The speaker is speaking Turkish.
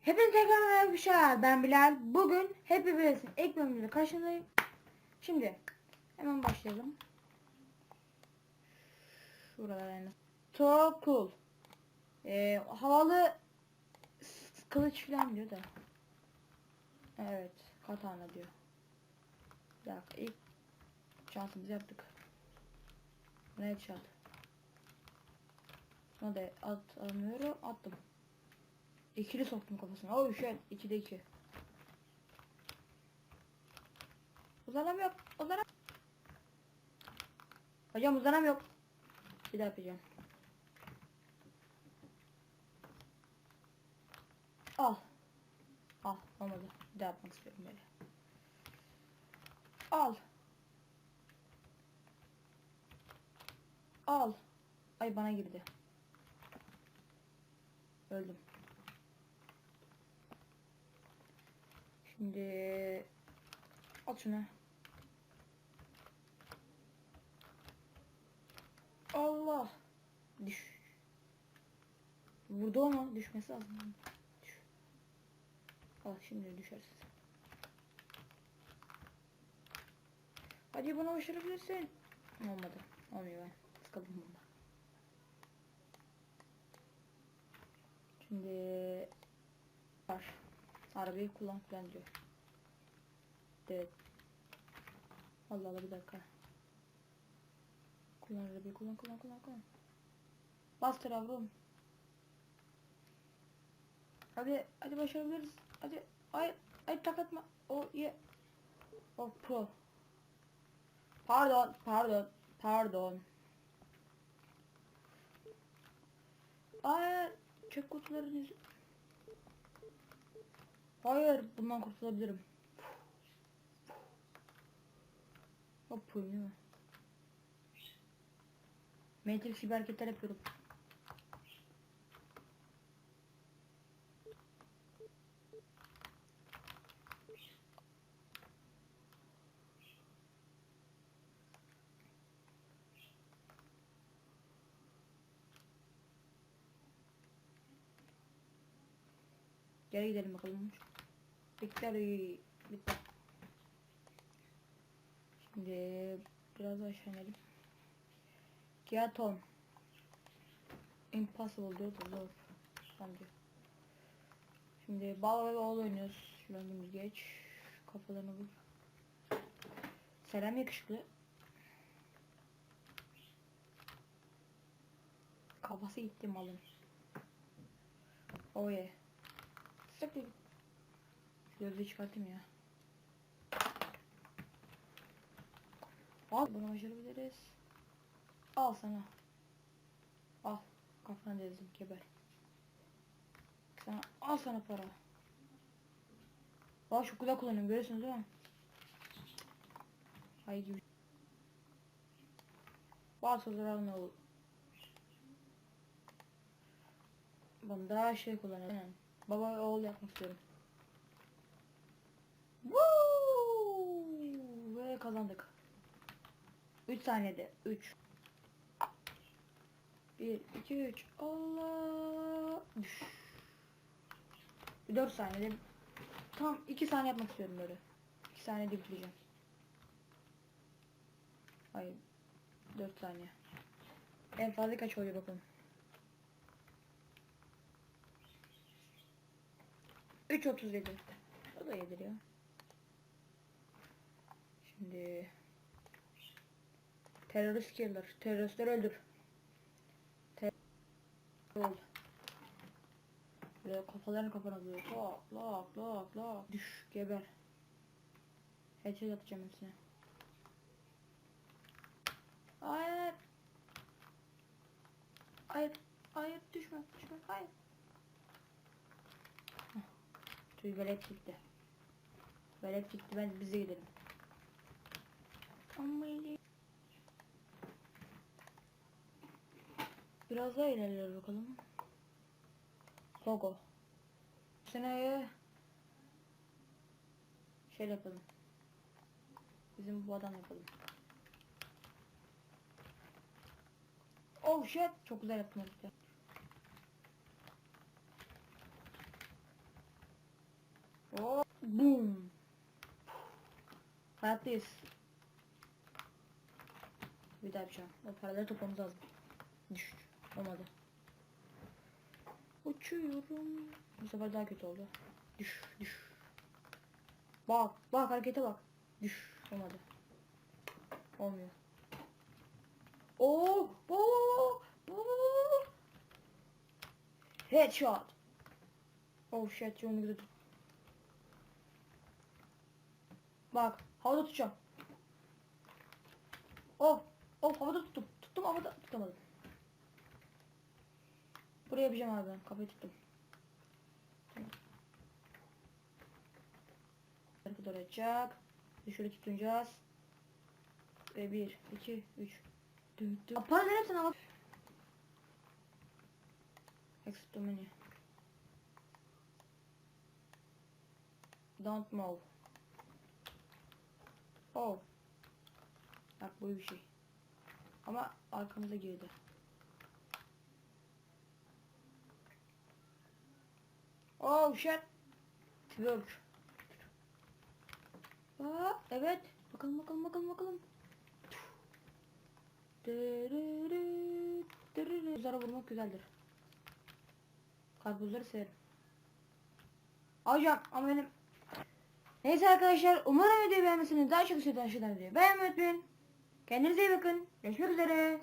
Hepinize tekrar merhaba. Ben Bilal. Bugün Happy Birthday ilk bölümüyle karşınızdayım. Şimdi hemen başlayalım. Şuralar yani. Çok cool. Ee, havalı kılıç falan diyor da. Evet. Katana diyor. Bir dakika ilk şansımızı yaptık. Ne şart? Buna da at alamıyorum. Attım. İkili soktum kafasına. Oh shit. 2'de 2. Uzanam yok. Uzanam. Hocam uzanam yok. Bir daha yapacağım. Al. Al. Olmadı. Bir daha yapmak istiyorum böyle. Al. Al. Ay bana girdi. Öldüm. Şimdi at şunu. Allah. Düş. Vurdu ama düşmesi lazım. Düş. Al şimdi düşersin. Hadi bana başarabilirsin. Olmadı. Olmuyor ben. Sıkıldım bunda. Şimdi var. Arabayı kullan falan diyor. Evet. Allah Allah bir dakika. Kullan arabayı kullan kullan kullan kullan. Bastır yavrum. Hadi hadi başarabiliriz. Hadi ay ay takatma. O ye. O pro. Pardon pardon pardon. Ay çöp kutuların yüzü. Hayır bundan kurtulabilirim. Hop mi? Matrix gibi hareketler yapıyorum. Geri gidelim bakalım. Bitti bitti. Şimdi biraz aşağı inelim. Giaton. Impossible diyor da zor. Tamam. Şimdi baba ve oğul oynuyoruz. Şuradan geç. Kafalarını vur. Selam yakışıklı. Kafası gitti malın. Oh yeah. Sıkı. Gözlüğü çıkartayım ya. Al bunu başarabiliriz. Al sana. Al. Kafana dezdim geber. Sana al sana para. Bak çok güzel kullanıyorum görüyorsunuz değil mi? Hay gibi. Varsa zararlı olur. Ben daha şey kullanıyorum. Baba ve oğul yapmak istiyorum. Woo! Ve kazandık. 3 saniyede 3 1 2 3 Allah! Düş. 4 saniyede. Tam 2 saniye yapmak istiyorum böyle. 2 saniyede bitireceğim. Hayır. 4 saniye. En fazla kaç oluyor bakalım 3.37 O da yedir ya Şimdi Terörist killer. Teröristleri öldür. Ter öl. Böyle kafalarını kafana. Lak lak lak lak. Düş geber. Headshot atacağım hepsine. Hayır. Hayır. Hayır düşme düşme. Hayır. Tüy velet gitti. Velet gitti ben bize gidelim. Ama Biraz daha ilerliyoruz bakalım. Logo. Seneye şöyle yapalım. Bizim bu adam yapalım. Oh shit. Çok güzel yaptın Hayattayız. Bir daha yapacağım. O paraları toplamamız lazım. Düş. Olmadı. Uçuyorum. Bu sefer daha kötü oldu. Düş, düş. Bak, bak harekete bak. Düş. Olmadı. Olmuyor. Oo! Oo! Oo! Headshot. Oh shit, onu güzel. Bak, havada tutacağım. Oh, oh havada tuttum. Tuttum havada tutamadım. Buraya yapacağım abi ben. Kafayı tuttum. Doğru açacak. Ve şöyle tutunacağız. Ve bir, iki, üç. Dün dün. Para verir misin ama? Exit menu. Don't move. Oh. Bak bu bir şey. Ama arkamıza girdi. Oh shit. Twerk. Aa, evet. Bakalım bakalım bakalım bakalım. Karpuzlara vurmak güzeldir. Karpuzları severim. Hocam ama benim... Neyse arkadaşlar umarım videoyu beğenmişsiniz. Daha çok istiyorsanız aşağıdan videoyu beğenmeyi unutmayın. Kendinize iyi bakın. Görüşmek üzere.